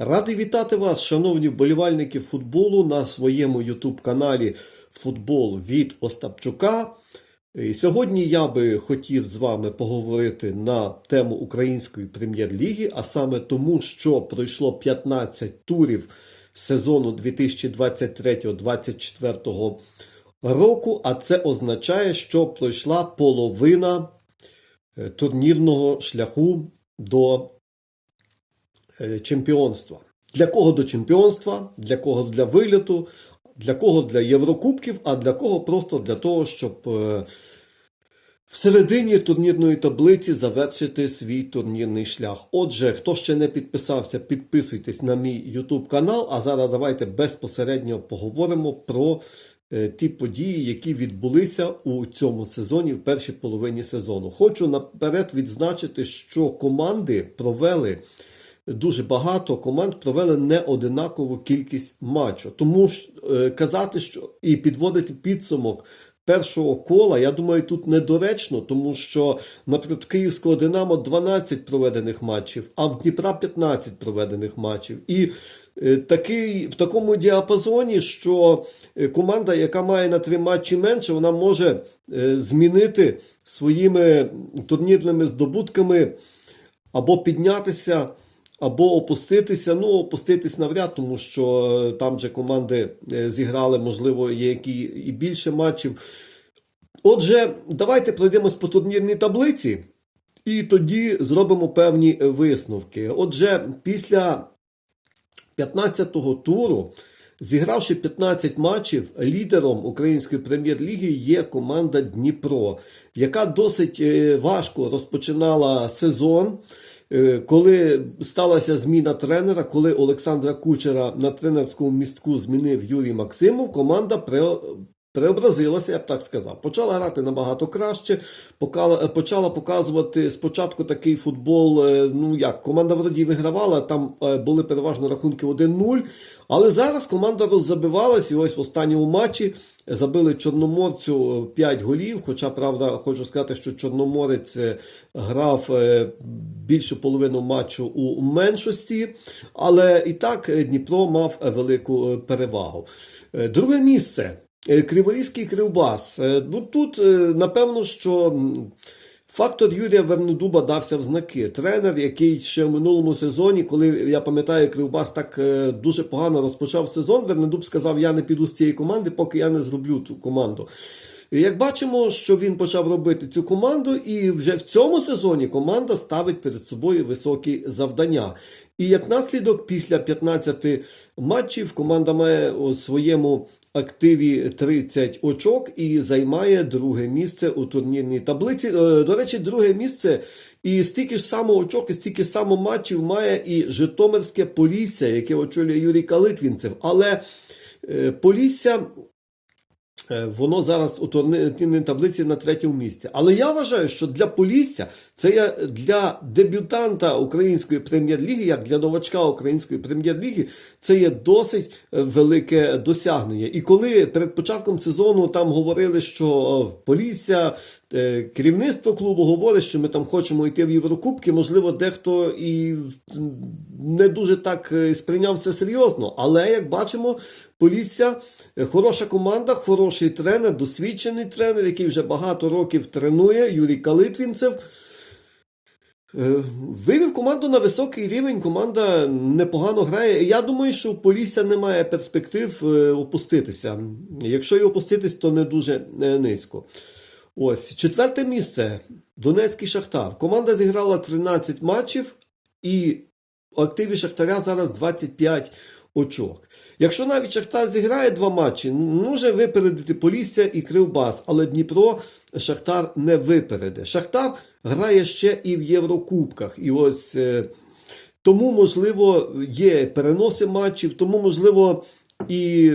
Радий вітати вас, шановні вболівальники футболу, на своєму YouTube-каналі Футбол від Остапчука. І Сьогодні я би хотів з вами поговорити на тему Української прем'єр-ліги, а саме тому, що пройшло 15 турів сезону 2023-2024 року, а це означає, що пройшла половина е, турнірного шляху до чемпіонства. Для кого до чемпіонства, для кого для виліту, для кого для Єврокубків, а для кого просто для того, щоб е, в середині турнірної таблиці завершити свій турнірний шлях. Отже, хто ще не підписався, підписуйтесь на мій YouTube канал. А зараз давайте безпосередньо поговоримо про е, ті події, які відбулися у цьому сезоні, в першій половині сезону. Хочу наперед відзначити, що команди провели. Дуже багато команд провели не одинакову кількість матчів. Тому ж е, казати, що і підводити підсумок першого кола, я думаю, тут недоречно, тому що, наприклад, Київського Динамо 12 проведених матчів, а в Дніпра 15 проведених матчів. І е, такий, в такому діапазоні, що е, команда, яка має на три матчі менше, вона може змінити своїми турнірними здобутками або піднятися. Або опуститися, ну опуститись навряд, тому що е, там же команди е, зіграли, можливо, є які і більше матчів. Отже, давайте пройдемось по турнірній таблиці і тоді зробимо певні висновки. Отже, після 15-го туру, зігравши 15 матчів, лідером української прем'єр-ліги є команда Дніпро, яка досить е, важко розпочинала сезон. Е, Коли сталася зміна тренера, коли Олександра Кучера на тренерському містку змінив Юрій Максимов, команда пре- преобразилася, я б так сказав. Почала грати набагато краще, почала показувати спочатку такий футбол. е, Ну як, команда вроді вигравала, там е, були переважно рахунки 1-0. Але зараз команда роззабивалась, і ось в останньому матчі забили Чорноморцю 5 голів. Хоча, правда, хочу сказати, що Чорноморець е, грав е, більшу половину матчу у меншості, але і так е, Дніпро мав е, велику е, перевагу. Е, Друге місце. Е, Криворізький Кривбас. Е, Ну тут, е, напевно, що фактор Юрія Вернедуба дався в знаки. Тренер, який ще в минулому сезоні, коли я пам'ятаю, Кривбас так дуже погано розпочав сезон, Вернедуб сказав: Я не піду з цієї команди, поки я не зроблю ту команду. Як бачимо, що він почав робити цю команду, і вже в цьому сезоні команда ставить перед собою високі завдання. І як наслідок, після 15 матчів команда має у своєму активі 30 очок і займає друге місце у турнірній таблиці. Е, До речі, друге місце і стільки ж само очок, і стільки само матчів має і Житомирське Полісся, яке очолює Юрій Калитвінцев. Але е, Полісся Воно зараз у турнірній таблиці на третьому місці. Але я вважаю, що для Полісся це є для дебютанта української прем'єр-ліги, як для новачка української прем'єр-ліги, це є досить е, велике досягнення. І коли перед початком сезону там говорили, що е, Полісся, е, керівництво клубу говорить, що ми там хочемо йти в Єврокубки, можливо, дехто і не дуже так е, сприйняв це серйозно. Але як бачимо, Полісся е, хороша команда, хороший тренер, досвідчений тренер, який вже багато років тренує, Юрій Калитвінцев. Е, Вивів команду на високий рівень, команда непогано грає. Я думаю, що Полісся немає перспектив е, опуститися. Якщо і опуститись, то не дуже е, низько. Ось, четверте місце. Донецький Шахтар. Команда зіграла 13 матчів, і у активі Шахтаря зараз 25 очок. Якщо навіть Шахтар зіграє два матчі, може випередити Полісся і Кривбас, але Дніпро Шахтар не випереде. Шахтар грає ще і в Єврокубках. І ось е, тому, можливо, є переноси матчів, тому, можливо, і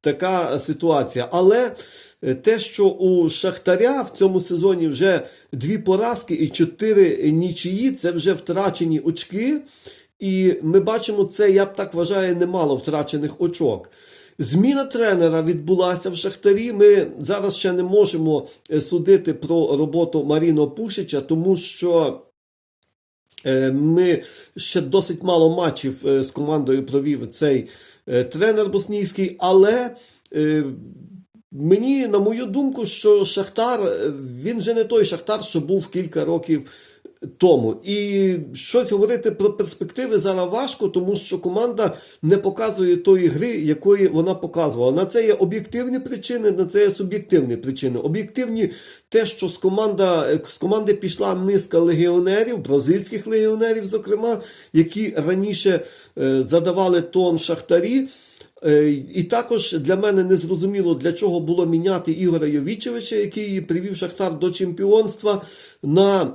така ситуація. Але е, те, що у Шахтаря в цьому сезоні вже дві поразки і чотири нічиї, це вже втрачені очки. І ми бачимо це, я б так вважаю, немало втрачених очок. Зміна тренера відбулася в Шахтарі. Ми зараз ще не можемо е, судити про роботу Маріно Пушича, тому що Е, Ми ще досить мало матчів е, з командою провів цей тренер боснійський, але мені, на мою думку, що Шахтар, він же не той Шахтар, що був кілька років тому. І щось говорити про перспективи зараз важко, тому що команда не показує тої гри, якої вона показувала. На це є об'єктивні причини, на це є суб'єктивні причини. Об'єктивні те, що з, команда, з команди пішла низка легіонерів, бразильських легіонерів, зокрема, які раніше е, задавали тон Шахтарі. Е, І також для мене не зрозуміло, для чого було міняти Ігоря Йовічевича, який привів Шахтар до чемпіонства, на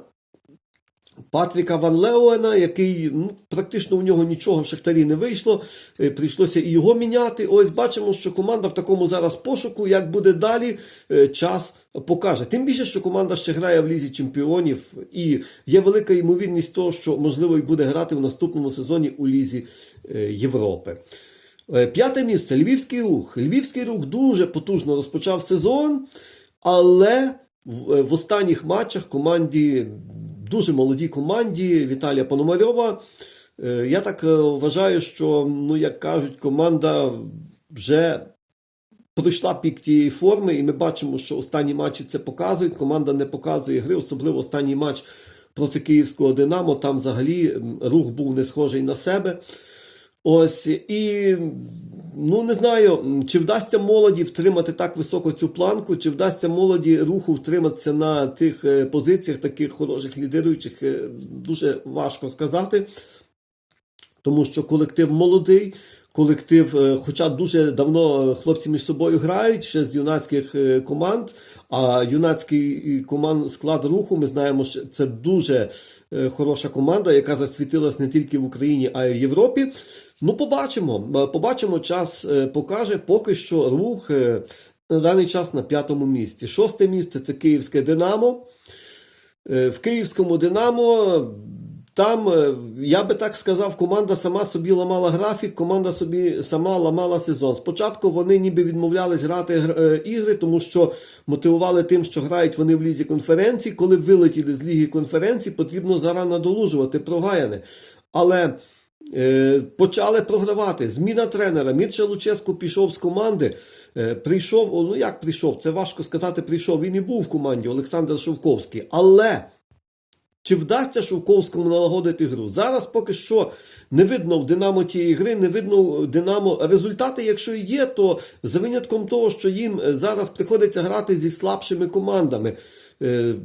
Патріка Ван Леуена, який ну, практично у нього нічого в Шахтарі не вийшло. Е, Прийшлося і його міняти. Ось бачимо, що команда в такому зараз пошуку. Як буде далі, е, час покаже. Тим більше, що команда ще грає в лізі чемпіонів, і є велика ймовірність того, що можливо і буде грати в наступному сезоні у лізі е, Європи. П'яте місце Львівський рух. Львівський рух дуже потужно розпочав сезон, але в останніх матчах команді, дуже молодій команді Віталія Пономарьова. е, Я так е, вважаю, що, ну як кажуть, команда вже пройшла пік тієї форми, і ми бачимо, що останні матчі це показують. Команда не показує гри, особливо останній матч проти Київського Динамо. Там взагалі рух був не схожий на себе. Ось і ну не знаю, чи вдасться молоді втримати так високо цю планку, чи вдасться молоді руху втриматися на тих е, позиціях, таких хороших лідируючих, е, дуже важко сказати. Тому що колектив молодий, колектив, е, хоча дуже давно е, хлопці між собою грають ще з юнацьких е, команд. А юнацький команд склад руху, ми знаємо, що це дуже хороша команда, яка засвітилась не тільки в Україні, а й в Європі. Ну, побачимо. Побачимо, час покаже. Поки що рух на даний час на п'ятому місці. Шосте місце це Київське Динамо. В Київському Динамо там, е, я би так сказав, команда сама собі ламала графік, команда собі сама ламала сезон. Спочатку вони ніби відмовлялись грати е, ігри, тому що мотивували тим, що грають вони в лізі конференцій. Коли вилетіли з ліги конференцій, потрібно зарано надолужувати прогаяне. Але е, почали програвати. Зміна тренера. Мірча Луческу пішов з команди. Е, прийшов, ну як прийшов? Це важко сказати. Прийшов. Він і був в команді Олександр Шовковський. Але. Чи вдасться Шовковському налагодити гру? Зараз поки що не видно в Динамо тієї гри, не видно в Динамо результати, якщо є, то за винятком того, що їм е, зараз приходиться грати зі слабшими командами. Е,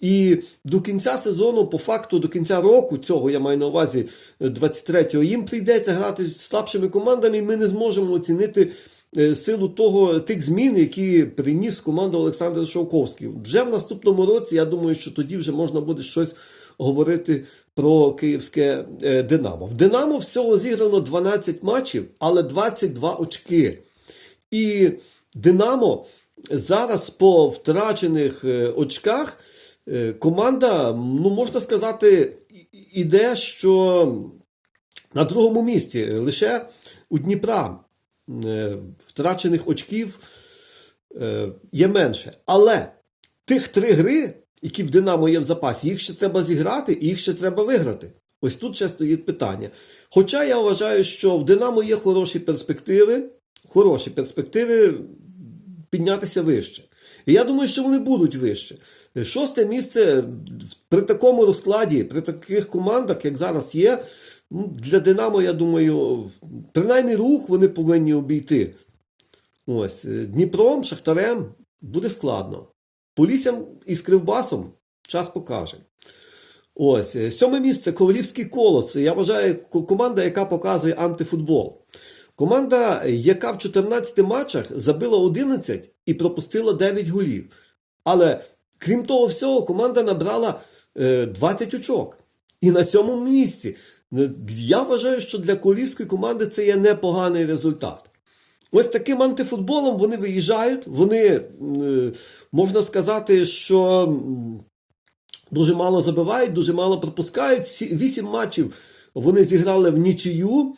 І до кінця сезону, по факту, до кінця року, цього я маю на увазі е, 23-го, їм прийдеться грати з слабшими командами, і ми не зможемо оцінити е, силу того, тих змін, які приніс команда Олександр Шовковський. Вже в наступному році, я думаю, що тоді вже можна буде щось говорити про київське е, Динамо. В Динамо всього зіграно 12 матчів, але 22 очки. І Динамо зараз по втрачених е, очках е, команда, ну можна сказати, іде, що на другому місці лише у Дніпра е, втрачених очків е, є менше. Але тих три гри, які в Динамо є в запасі, їх ще треба зіграти і їх ще треба виграти. Ось тут ще стоїть питання. Хоча я вважаю, що в Динамо є хороші перспективи, хороші перспективи піднятися вище. І я думаю, що вони будуть вище. Шосте місце при такому розкладі, при таких командах, як зараз є, для Динамо, я думаю, принаймні рух вони повинні обійти. Ось, е, Дніпром, Шахтарем буде складно. Поліссям і з Кривбасом час покаже. Ось, е, сьоме місце Ковалівський колос. Я вважаю, команда, яка показує антифутбол. Команда, яка в 14 матчах забила 11 і пропустила 9 голів. Але крім того всього, команда набрала е, 20 очок. І на сьомому місці. Я вважаю, що для Ковалівської команди це є непоганий результат. Ось таким антифутболом вони виїжджають. Вони, е, можна сказати, що дуже мало забивають, дуже мало пропускають. Сі- Вісім матчів вони зіграли в нічию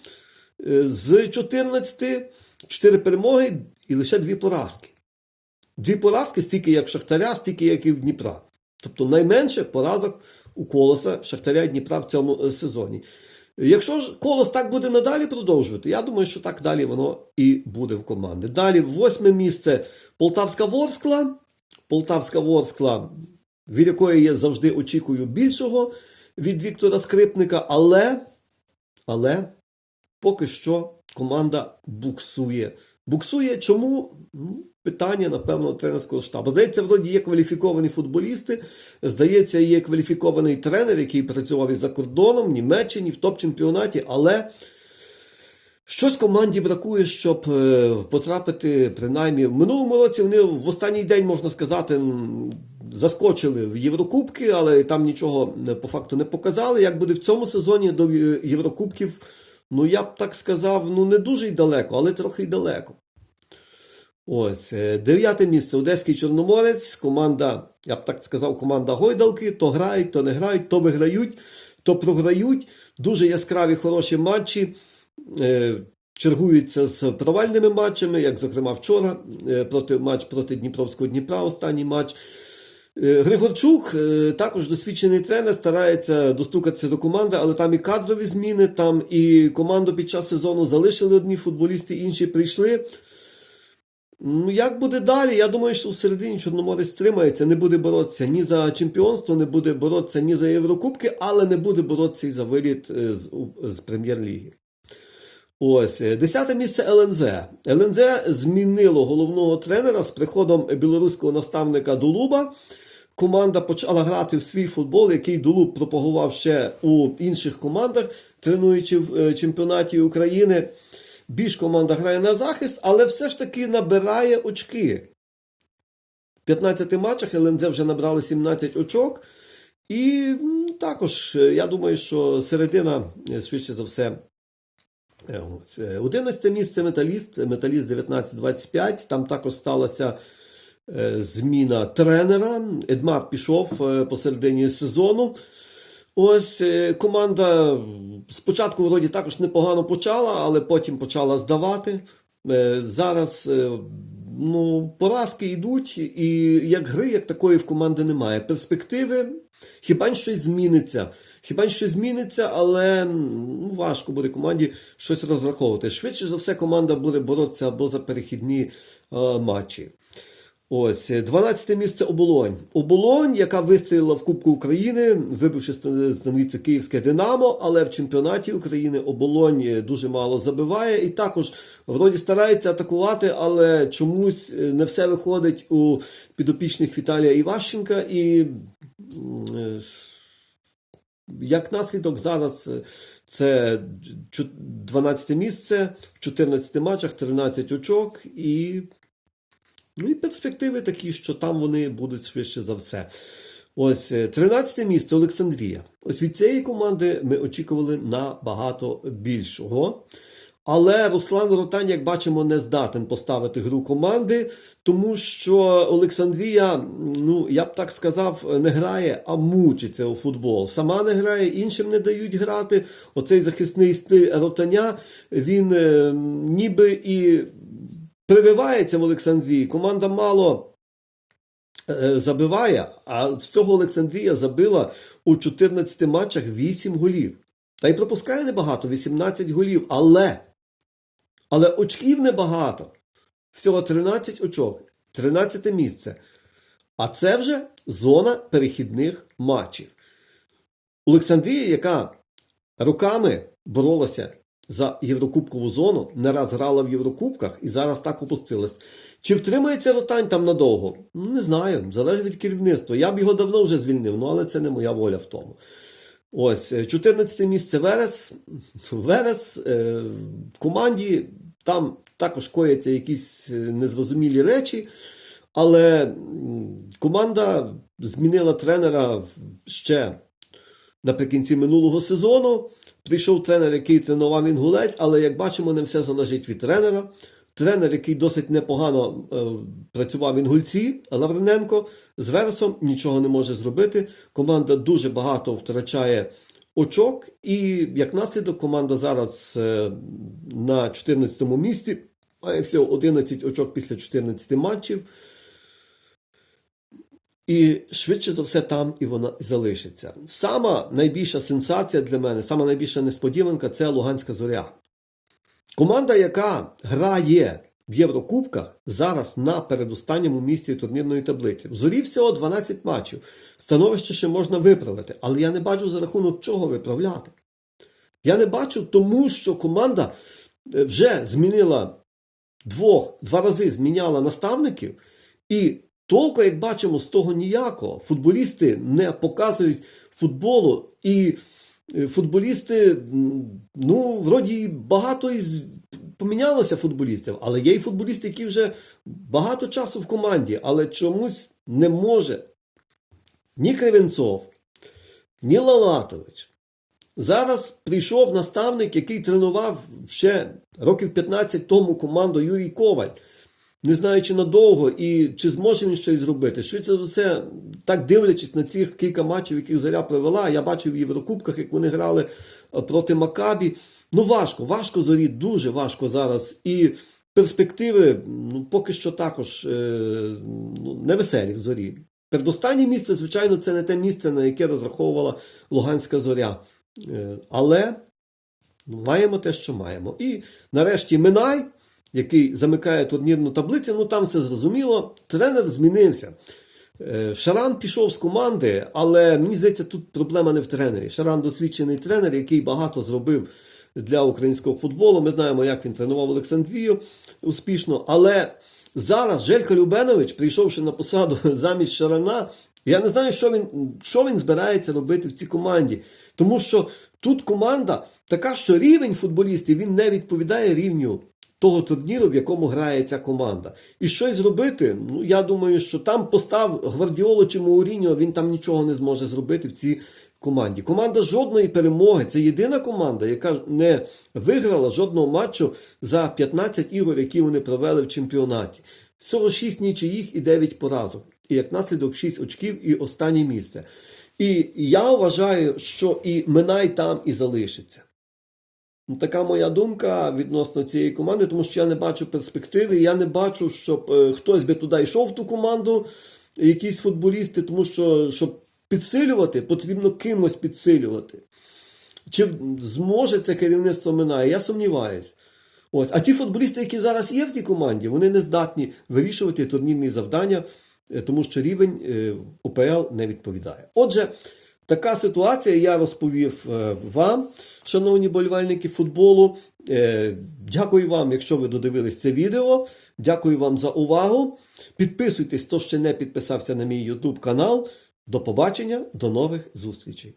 е, з 14, 4 перемоги і лише дві поразки. Дві поразки стільки як Шахтаря, стільки як і в Дніпра. Тобто найменше поразок у Колоса, Шахтаря Дніпра в цьому е, сезоні. Якщо ж Колос так буде надалі продовжувати, я думаю, що так далі воно і буде в команди. Далі восьме місце Полтавська Ворскла. Полтавська Ворскла, від якої я завжди очікую більшого від Віктора Скрипника, але, але поки що команда буксує. Буксує чому? Ну, Питання, напевно, тренерського штабу. Здається, вроді є кваліфіковані футболісти. Здається, є кваліфікований тренер, який працював і за кордоном, в Німеччині, в топ-чемпіонаті, але щось команді бракує, щоб е, потрапити, принаймні, в минулому році вони в останній день, можна сказати, заскочили в Єврокубки, але там нічого е, по факту не показали. Як буде в цьому сезоні до Єврокубків, ну я б так сказав, ну не дуже й далеко, але трохи й далеко. Ось, е, дев'яте місце Одеський Чорноморець. Команда, я б так сказав, команда Гойдалки. То грають, то не грають, то виграють, то програють. Дуже яскраві хороші матчі. Е, Чергуються з провальними матчами, як, зокрема, вчора е, проти матч проти Дніпровського Дніпра, останній матч. Е, Григорчук, е, також досвідчений тренер, старається достукатися до команди, але там і кадрові зміни, там і команду під час сезону залишили одні футболісти, інші прийшли. Ну, як буде далі? Я думаю, що в середині Чорноморець тримається, не буде боротися ні за чемпіонство, не буде боротися ні за Єврокубки, але не буде боротися і за виліт е, з, з прем'єр-ліги. Ось, десяте місце ЛНЗ. ЛНЗ змінило головного тренера з приходом білоруського наставника Дулуба. Команда почала грати в свій футбол, який Дулуб пропагував ще у інших командах, тренуючи в е, чемпіонаті України. Більш команда грає на захист, але все ж таки набирає очки. В 15 матчах ЛНЗ вже набрали 17 очок. І також, е, я думаю, що середина, е, швидше за все, Е, ось, е, 11 місце металіст, металіст 19-25. Там також сталася зміна тренера. Едмар пішов е, посередині сезону. Ось е, команда спочатку вроді також непогано почала, але потім почала здавати. Е, Зараз е, ну, поразки йдуть, і як гри, як такої в команди немає. Перспективи, хіба щось зміниться. Хіба щось зміниться, але ну, важко буде команді щось розраховувати. Швидше за все, команда буде боротися або за перехідні е, матчі. Ось 12 місце Оболонь. Оболонь, яка вистрілила в Кубку України, вибивши становіться Київське Динамо, але в чемпіонаті України Оболонь е, дуже мало забиває і також вроді старається атакувати, але чомусь е, не все виходить у підопічних Віталія Іващенка. І е, як наслідок зараз е, це чу- 12 місце в 14 матчах, 13 очок і Ну і перспективи такі, що там вони будуть швидше за все. Ось е, 13 місце Олександрія. Ось від цієї команди ми очікували набагато більшого. Але Руслан Ротань, як бачимо, не здатен поставити гру команди, тому що Олександрія, ну я б так сказав, не грає, а мучиться у футбол. Сама не грає, іншим не дають грати. Оцей захисний стиль Ротаня, він е, ніби і прививається в Олександрії. Команда мало е, забиває, а всього Олександрія забила у 14 матчах 8 голів. Та й пропускає небагато, 18 голів. Але, але очків небагато. Всього 13 очок, 13 місце. А це вже зона перехідних матчів. Олександрія, яка роками боролася за Єврокубкову зону, не раз грала в Єврокубках і зараз так опустилась. Чи втримається Ротань там надовго? Не знаю, залежить від керівництва. Я б його давно вже звільнив, ну але це не моя воля в тому. Ось, е, 14 місце Верес. Верес е, в команді там також кояться якісь е, незрозумілі речі, але команда змінила тренера ще наприкінці минулого сезону. Прийшов тренер, який тренував інгулець, але як бачимо, не все залежить від тренера. Тренер, який досить непогано е, працював в інгульці, Лавриненко, з Вересом нічого не може зробити. Команда дуже багато втрачає очок, і як наслідок, команда зараз е, на 14 місці, має всього 11 очок після 14 матчів. І швидше за все там і вона залишиться. Сама найбільша сенсація для мене, сама найбільша несподіванка це Луганська зоря. Команда, яка грає в Єврокубках, зараз на передостанньому місці турнірної таблиці. Зорі всього 12 матчів. Становище ще можна виправити, але я не бачу за рахунок чого виправляти. Я не бачу тому, що команда е, вже змінила двох, два рази зміняла наставників, і толку, як бачимо, з того ніякого. Футболісти не показують футболу, і е, футболісти, ну, вроді багато із помінялося футболістів, але є і футболісти, які вже багато часу в команді, але чомусь не може ні Кривенцов, ні Лалатович. Зараз прийшов наставник, який тренував ще років 15 тому команду Юрій Коваль, не знаючи надовго і чи зможе він щось зробити. Швидше за все, так дивлячись на цих кілька матчів, яких Заря провела, я бачив в Єврокубках, як вони грали е, проти Макабі. Ну, важко, важко зорі, дуже важко зараз. І перспективи ну, поки що також е, ну, невеселі в зорі. Передостаннє місце, звичайно, це не те місце, на яке розраховувала Луганська зоря. Е, Але ну, маємо те, що маємо. І нарешті Минай, який замикає турнірну таблицю, ну там все зрозуміло. Тренер змінився. Е, Шаран пішов з команди, але мені здається, тут проблема не в тренері. Шаран досвідчений тренер, який багато зробив для українського футболу. Ми знаємо, як він тренував Олександрію успішно. Але зараз Желько Любенович, прийшовши на посаду замість Шарана, я не знаю, що він, що він збирається робити в цій команді. Тому що тут команда така, що рівень футболістів він не відповідає рівню того турніру, в якому грає ця команда. І щось зробити, ну я думаю, що там постав Гвардіоло чи Мауріньо, він там нічого не зможе зробити в цій команді. Команда жодної перемоги. Це єдина команда, яка не виграла жодного матчу за 15 ігор, які вони провели в чемпіонаті. Всього 6 нічиїх і 9 поразок. І як наслідок 6 очків і останнє місце. І я вважаю, що і Минай там і залишиться. Така моя думка відносно цієї команди, тому що я не бачу перспективи. Я не бачу, щоб е, хтось би туди йшов в ту команду, якісь футболісти, тому що щоб підсилювати, потрібно кимось підсилювати. Чи зможе це керівництво Минає? Я сумніваюсь. Ось. А ті футболісти, які зараз є в тій команді, вони не здатні вирішувати турнірні завдання, е, тому що рівень е, УПЛ не відповідає. Отже, така ситуація я розповів е, вам, шановні болівальники футболу. Е, Дякую вам, якщо ви додивились це відео. Дякую вам за увагу. Підписуйтесь, хто ще не підписався на мій YouTube канал. До побачення, до нових зустрічей.